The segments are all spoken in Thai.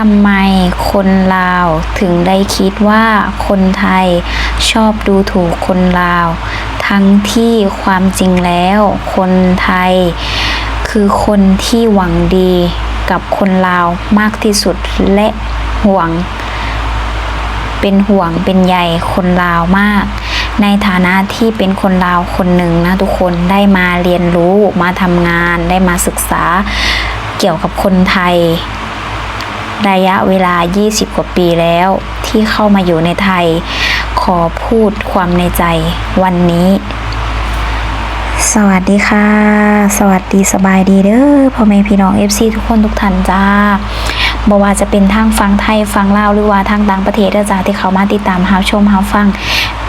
ทำไมคนลาวถึงได้คิดว่าคนไทยชอบดูถูกคนลาว ทั้งที่ความจริงแล้วคนไทยคือคนที่หวังดีกับคนลาวมากที่สุดและห่วง เป็นห่วงเป็นใยคนลาวมาก ในฐานะที่เป็นคนลาวคนหนึ่งนะทุกคนได้มาเรียนรู้มาทำงานได้มาศึกษาเกี่ยวกับคนไทย ระยะเวลา 20 กว่าปีแล้ว ที่เข้ามาอยู่ในไทย ขอพูดความในใจวันนี้ สวัสดีค่ะ สวัสดีสบายดีเด้อพ่อแม่พี่น้อง FC ทุกคนทุกท่านจ้าบ่ว่าจะเป็นทางฟังไทยฟังลาวหรือว่าทางต่างประเทศเด้อจ้าที่เขามาติดตามหาชมหาฟัง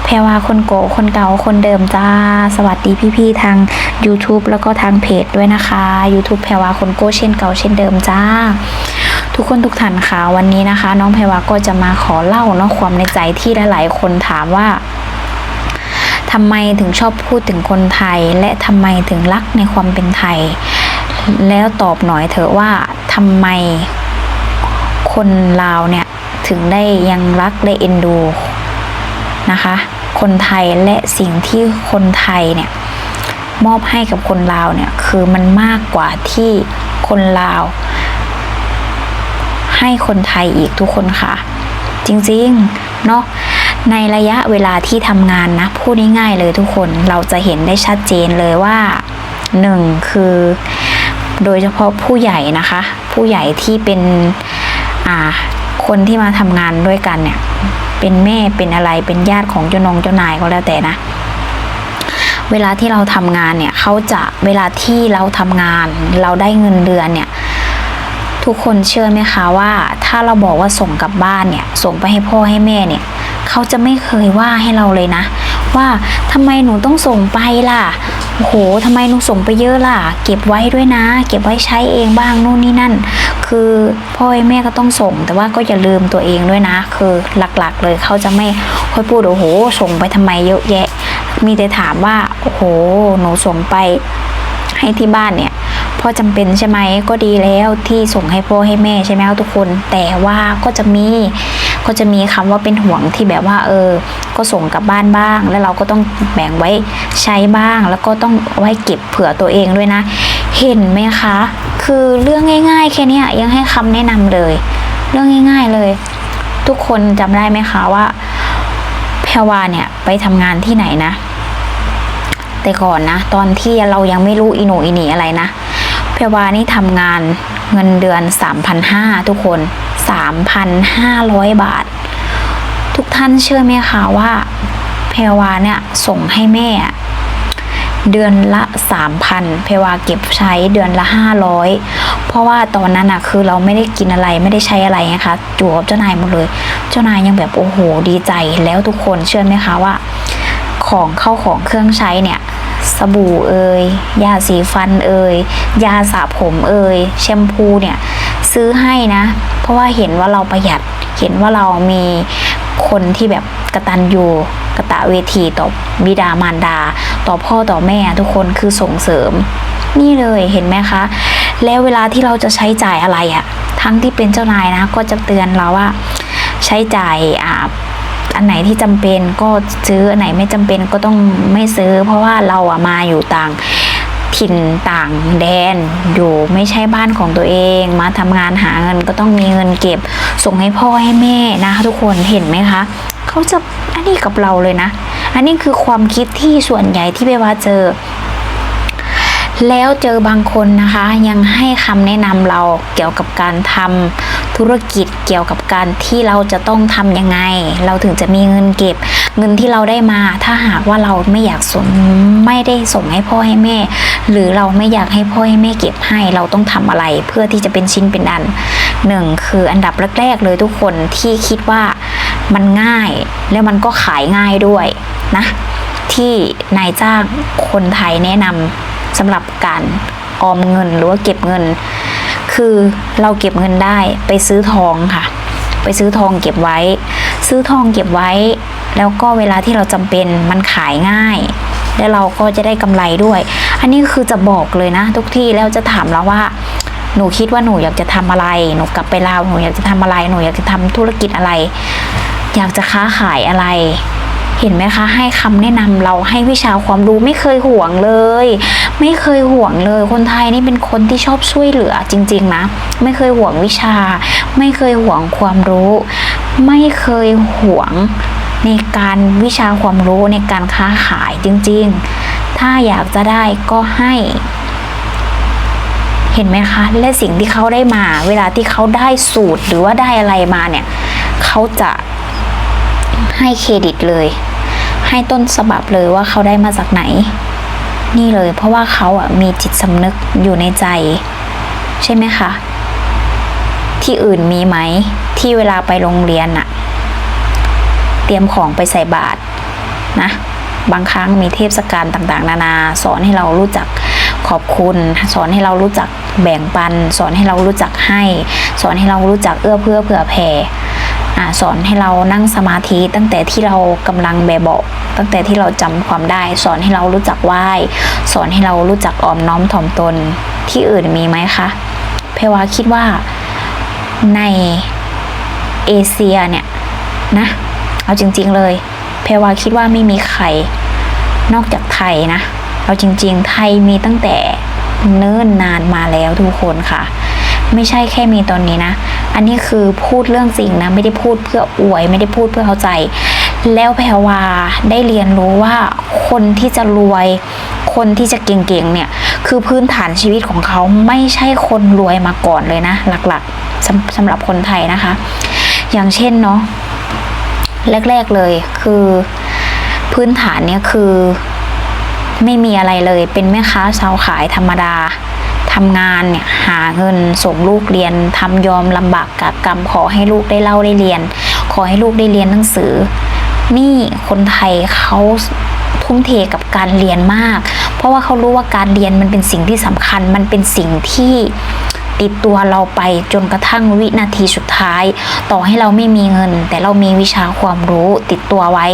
แพรว่าคนโกคนเก่าคนเดิมจ้า สวัสดีพี่ๆทาง YouTube แล้วก็ทางเพจด้วยนะคะ YouTube แพรว่าคนโกเช่นเก่าเช่นเดิมจ้า ทุกคนทุกท่านคะวันนี้นะคะ น้องแพรวาก็จะมาขอเล่าเนาะความในใจที่หลายๆคนถามว่าทำไมถึงชอบพูดถึงคนไทย และทำไมถึงรักในความเป็นไทย แล้วตอบหน่อยเถอะว่าทำไมคนลาวเนี่ยถึงได้ยังรักและเอ็นดูนะคะ คนไทยและสิ่งที่คนไทยเนี่ยมอบให้กับคนลาวเนี่ยคือมันมากกว่าที่คนลาว ให้คนไทยอีกทุกคนค่ะ จริงๆเนาะในระยะเวลาที่ทำงานนะพูดง่ายๆเลยทุกคนเราจะเห็นได้ชัดเจนเลยว่าหนึ่งคือโดยเฉพาะผู้ใหญ่นะคะ ผู้ใหญ่ที่เป็นอ่าคนที่มาทำงานด้วยกันเนี่ย เป็นแม่เป็นอะไรเป็นญาติของเจ้านงเจ้านายก็แล้วแต่นะ เวลาที่เราทำงานเนี่ยเขาจะเวลาที่เราทำงาน เราได้เงินเดือนเนี่ย ทุกคนเชื่อไหมคะว่า ถ้าเราบอกว่าส่งกลับบ้านเนี่ย ส่งไปให้พ่อให้แม่เนี่ย เขาจะไม่เคยว่าให้เราเลยนะ ว่าทำไมหนูต้องส่งไปล่ะโอ้โหทำไมหนูส่งไปเยอะล่ะ เก็บไว้ด้วยนะ เก็บไว้ใช้เองบ้างนู่นนี่นั่น คือพ่อแม่ก็ต้องส่ง แต่ว่าก็อย่าลืมตัวเองด้วยนะ คือหลักๆ เลยเขาจะไม่ค่อยพูดโอ้โห ส่งไปทำไมเยอะแยะ มีแต่ถามว่าโอ้โห หนูส่งไปให้ที่บ้านเนี่ย พ่อจำเป็นใช่ไหมก็ดีแล้วที่ส่งให้พ่อให้แม่ใช่ไหมทุกคน แต่ว่าก็จะมีก็จะมีคำว่าเป็นห่วงที่แบบว่าเออ ก็ส่งกลับบ้านบ้าง แล้วเราก็ต้องแบ่งไว้ใช้บ้าง แล้วก็ต้องไว้เก็บเผื่อตัวเองด้วยนะ เห็นไหมคะ คือเรื่องง่าย ๆ แค่นี้ยังให้คำแนะนำเลย เรื่องง่าย ๆเลย ทุกคนจำได้ไหมคะว่าแพรวาเนี่ยไปทำงานที่ไหนนะ แต่ก่อนนะ ตอนที่เรายังไม่รู้อีโนอีหนีอะไรนะ เพรวานี่ทำงานเงินเดือน 3,500 ทุกคน 3,500 บาท ทุกท่านเชื่อไหมคะว่าเพรวาเนี่ยส่งให้แม่เดือนละ3,000เพรวาเก็บใช้เดือนละ500เพราะว่าตอนนั้นอะคือเราไม่ได้กินอะไรไม่ได้ใช้อะไรนะคะจูบเจ้านายหมดเลย เจ้านายยังแบบโอ้โหดีใจแล้วทุกคนเชื่อไหมคะว่า ของเข้าของเครื่องใช้เนี่ย สบู่เอ่ยยาสีฟันเอ่ยยาสระผมเอ่ยแชมพูเนี่ยซื้อให้นะ เพราะว่าเห็นว่าเราประหยัดเห็นว่าเรามีคนที่แบบกระตันยูกระตะเวทีต่อบิดามารดา ต่อพ่อต่อแม่ทุกคนคือส่งเสริม นี่เลยเห็นไหมคะ แล้วเวลาที่เราจะใช้จ่ายอะไรอะทั้งที่เป็นเจ้านายนะ ก็จะเตือนเราว่า ใช้จ่ายอ่า อันไหนที่จำเป็นก็ซื้ออันไหนไม่จำเป็นก็ต้องไม่ซื้อ เพราะว่าเราอะมาอยู่ต่างถิ่นต่างแดนอยู่ไม่ใช่บ้านของตัวเอง มาทำงานหาเงินก็ต้องมีเงินเก็บ ส่งให้พ่อให้แม่นะคะทุกคนเห็นไหมคะเขาจะอันนี้กับเราเลยนะ อันนี้คือความคิดที่ส่วนใหญ่ที่เบว่าเจอ แล้วเจอบางคนนะคะ ยังให้คำแนะนำเราเกี่ยวกับการทำ ธุรกิจเกี่ยวกับการที่เราจะต้องทำยังไง เราถึงจะมีเงินเก็บ เงินที่เราได้มา ถ้าหากว่าเราไม่อยากส่งไม่ได้ส่งให้พ่อให้แม่ หรือเราไม่อยากให้พ่อให้แม่เก็บให้เราต้องทำอะไรเพื่อที่จะเป็นชิ้นเป็นอันหนึ่งคืออันดับแรกๆเลยทุกคนที่คิดว่ามันง่ายแล้วมันก็ขายง่ายด้วยนะ ที่นายจ้างคนไทยแนะนำสำหรับการออมเงินหรือว่าเก็บเงิน คือเราเก็บเงินได้ไปซื้อทองค่ะ ไปซื้อทองเก็บไว้ ซื้อทองเก็บไว้ แล้วก็เวลาที่เราจำเป็นมันขายง่าย แล้วเราก็จะได้กำไรด้วย อันนี้คือจะบอกเลยนะ ทุกที่แล้วจะถามเราว่า หนูคิดว่าหนูอยากจะทำอะไรหนูกลับไปลาวหนูอยากจะทำอะไรหนูอยากจะทำธุรกิจอะไร อยากจะค้าขายอะไร เห็นไหมคะ ให้คำแนะนำเราให้วิชาความรู้ไม่เคยห่วงเลย ไม่เคยห่วงเลย คนไทยนี่เป็นคนที่ชอบช่วยเหลือจริง ๆ นะ ไม่เคยห่วงวิชา ไม่เคยห่วงความรู้ ไม่เคยห่วงในการวิชาความรู้ในการค้าขายจริง ๆ ถ้าอยากจะได้ก็ให้เห็นไหมคะ และสิ่งที่เขาได้มา เวลาที่เขาได้สูตรหรือว่าได้อะไรมาเนี่ย เขาจะ ให้เครดิตเลย ให้ต้นฉบับเลยว่าเขาได้มาจากไหน นี่เลย เพราะว่าเขาอะมีจิตสำนึกอยู่ในใจ ใช่ไหมคะ ที่อื่นมีไหม ที่เวลาไปโรงเรียนอะเตรียมของไปใส่บาตรนะ บางครั้งมีเทศกาลต่างๆ นานา สอนให้เรารู้จักขอบคุณ สอนให้เรารู้จักแบ่งปัน สอนให้เรารู้จักให้ สอนให้เรารู้จักเอื้อเพื่อเผื่อแผ่ อสอนให้เรานั่งสมาธิตั้งแต่ที่เรากำลังแบบเบาตั้งแต่ที่เราจำความได้ สอนให้เรารู้จักไหว้สอนให้เรารู้จักออมน้อมถ่อมตนที่อื่นมีไหมคะเพวาคิดว่าในเอเชียเนี่ยนะเอาจริง ๆเลย เพวาคิดว่าไม่มีใครนอกจากไทยนะเอาจริง ๆ ไทยมีตั้งแต่เนิ่นนานมาแล้วทุกคนค่ะ ไม่ใช่แค่มีตอนนี้นะ อันนี้คือพูดเรื่องจริงนะไม่ได้พูดเพื่ออวย ไม่ได้พูดเพื่อเข้าใจ แล้วแพรวาได้เรียนรู้ว่าคนที่จะรวยคนที่จะเก่งๆเนี่ยคือพื้นฐานชีวิตของเขาไม่ใช่คนรวยมาก่อนเลยนะ หลักๆสำสำหรับคนไทยนะคะ อย่างเช่นเนาะแรก ๆเลยคือพื้นฐานเนี่ยคือไม่มีอะไรเลยเป็นแม่ค้าชาวขายธรรมดา ทำงานเนี่ยหาเงินส่งลูกเรียนทำยอมลำบากกับกรรมขอให้ลูกได้เล่าได้เรียน ขอให้ลูกได้เรียนหนังสือ นี่คนไทยเขาทุ่มเทกับการเรียนมาก เพราะว่าเขารู้ว่าการเรียนมันเป็นสิ่งที่สำคัญ มันเป็นสิ่งที่ติดตัวเราไปจนกระทั่งวินาทีสุดท้าย ต่อให้เราไม่มีเงิน แต่เรามีวิชาความรู้ติดตัวไว้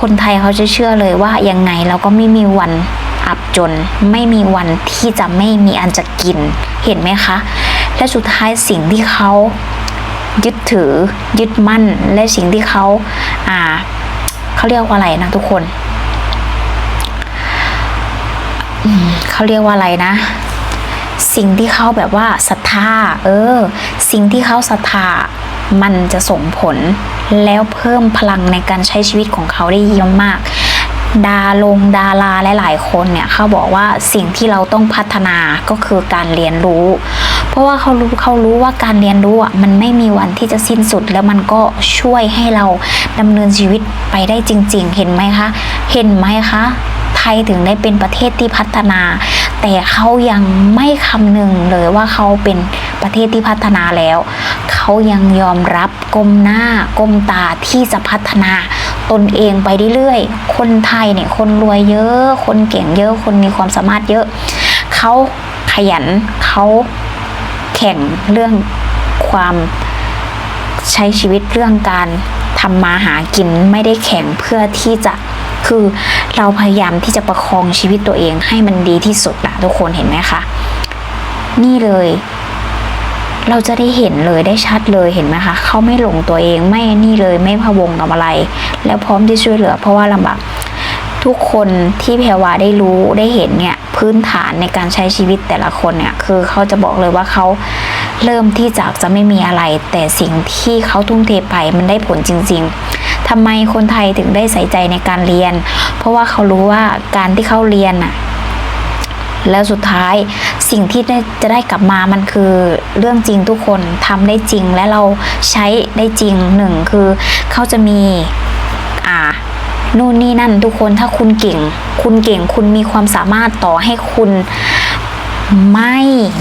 คนไทยเขาจะเชื่อเลยว่ายังไงเราก็ไม่มีวัน อับจนไม่มีวันที่จะไม่มีอันจะกิน เห็นไหมคะ และสุดท้ายสิ่งที่เขายึดถือยึดมั่น และสิ่งที่เขาอ่าเขาเรียกว่าอะไรนะทุกคนเขาเรียกว่าอะไรนะ สิ่งที่เขาแบบว่าศรัทธาเออ สิ่งที่เขาศรัทธามันจะส่งผลแล้วเพิ่มพลังในการใช้ชีวิตของเขาได้เยี่ยมมาก ดาลงดาราหลายๆคนเนี่ยเขาบอกว่าสิ่งที่เราต้องพัฒนาก็คือการเรียนรู้ เพราะว่าเขารู้เขารู้ว่าการเรียนรู้อะมันไม่มีวันที่จะสิ้นสุด แล้วมันก็ช่วยให้เราดำเนินชีวิตไปได้จริง ๆ เห็นไหมคะเห็นไหมคะไทยถึงได้เป็นประเทศที่พัฒนา แต่เขายังไม่คำนึงเลยว่าเขาเป็นประเทศที่พัฒนาแล้ว เขายังยอมรับก้มหน้าก้มตาที่จะพัฒนา ตนเองไปเรื่อยๆ คนไทยเนี่ยคนรวยเยอะ คนเก่งเยอะ คนมีความสามารถเยอะ เขาขยันเขาแข่งเรื่องความใช้ชีวิตเรื่องการทำมาหากินไม่ได้แข่งเพื่อที่จะคือเราพยายามที่จะประคองชีวิตตัวเองให้มันดีที่สุดนะทุกคนเห็นไหมคะ นี่เลย เราจะได้เห็นเลยได้ชัดเลยเห็นไหมคะเขาไม่หลงตัวเองไม่นี่เลยไม่พะวงกับอะไร แล้วพร้อมที่ช่วยเหลือ เพราะว่าลำบากทุกคนที่แพรวาได้รู้ได้เห็นเนี่ยพื้นฐานในการใช้ชีวิตแต่ละคนเนี่ยคือเขาจะบอกเลยว่าเขาเริ่มที่จากจะไม่มีอะไร แต่สิ่งที่เขาทุ่มเทไปมันได้ผลจริง ๆทำไมคนไทยถึงได้ใส่ใจในการเรียน เพราะว่าเขารู้ว่าการที่เขาเรียนน่ะ แล้วสุดท้ายสิ่งที่จะได้กลับมามันคือเรื่องจริงทุกคนทำได้จริงและเราใช้ได้จริงหนึ่งคือเขาจะมีอ่านู่นนี่นั่นทุกคนถ้าคุณเก่ง คุณเก่งคุณมีความสามารถต่อให้คุณไม่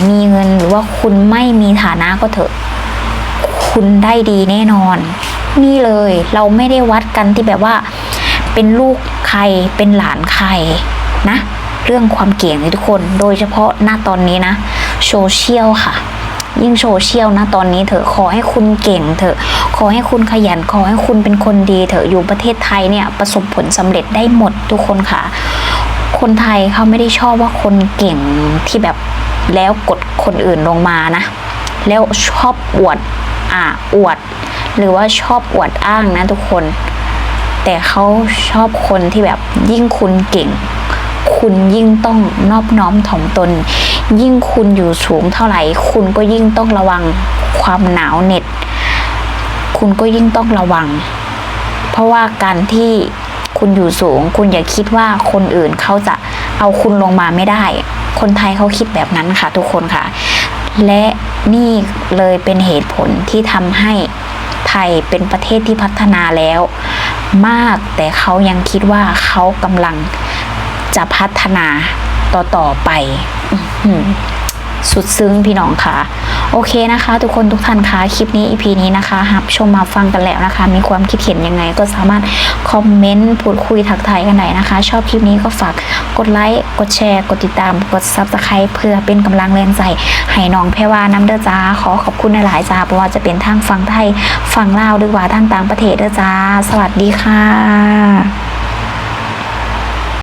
มีเงินหรือว่าคุณไม่มีฐานะก็เถอะ คุณได้ดีแน่นอน นี่เลยเราไม่ได้วัดกันที่แบบว่า เป็นลูกใครเป็นหลานใครนะ เรื่องความเก่งเลยทุกคน โดยเฉพาะหน้าตอนนี้นะโซเชียลค่ะ ยิ่งโซเชียลนะตอนนี้เถอะขอให้คุณเก่งเถอะ ขอให้คุณขยันขอให้คุณเป็นคนดีเถอะอยู่ประเทศไทยเนี่ยประสบผลสำเร็จได้หมดทุกคนค่ะ คนไทยเขาไม่ได้ชอบว่าคนเก่งที่แบบแล้วกดคนอื่นลงมานะ แล้วชอบอวดอ่าอวด หรือว่าชอบอวดอ้างนะทุกคน แต่เขาชอบคนที่แบบยิ่งคุณเก่ง คุณยิ่งต้องนอบน้อมถ่อมตน ยิ่งคุณอยู่สูงเท่าไหร่ คุณก็ยิ่งต้องระวังความหนาวเหน็ด คุณก็ยิ่งต้องระวัง เพราะว่าการที่คุณอยู่สูง คุณอย่าคิดว่าคนอื่นเขาจะเอาคุณลงมาไม่ได้ คนไทยเขาคิดแบบนั้นค่ะ ทุกคนค่ะ และนี่เลยเป็นเหตุผลที่ทำให้ไทยเป็นประเทศที่พัฒนาแล้ว มากแต่เขายังคิดว่าเขากำลัง จะพัฒนาต่อๆไปสุดซึ้งพี่น้องค่ะ โอเคนะคะ ทุกคนทุกท่านคะคลิปนี้ EP นี้นะคะหับชมมาฟังกันแล้วนะคะ มีความคิดเห็นยังไง ก็สามารถคอมเมนต์พูดคุยทักทายกันได้นะคะ ชอบคลิปนี้ก็ฝากกดไลค์กดแชร์ กดติดตาม กด Subscribe เพื่อเป็นกำลังแรงใจให้น้องแพรวาน้ำเด้อจ้าขอขอบคุณหลายจ้าเพราะว่าจะเป็นทางฝั่งไทยฝั่งลาวหรือว่าทางต่างประเทศเด้อจ้า สวัสดีค่ะ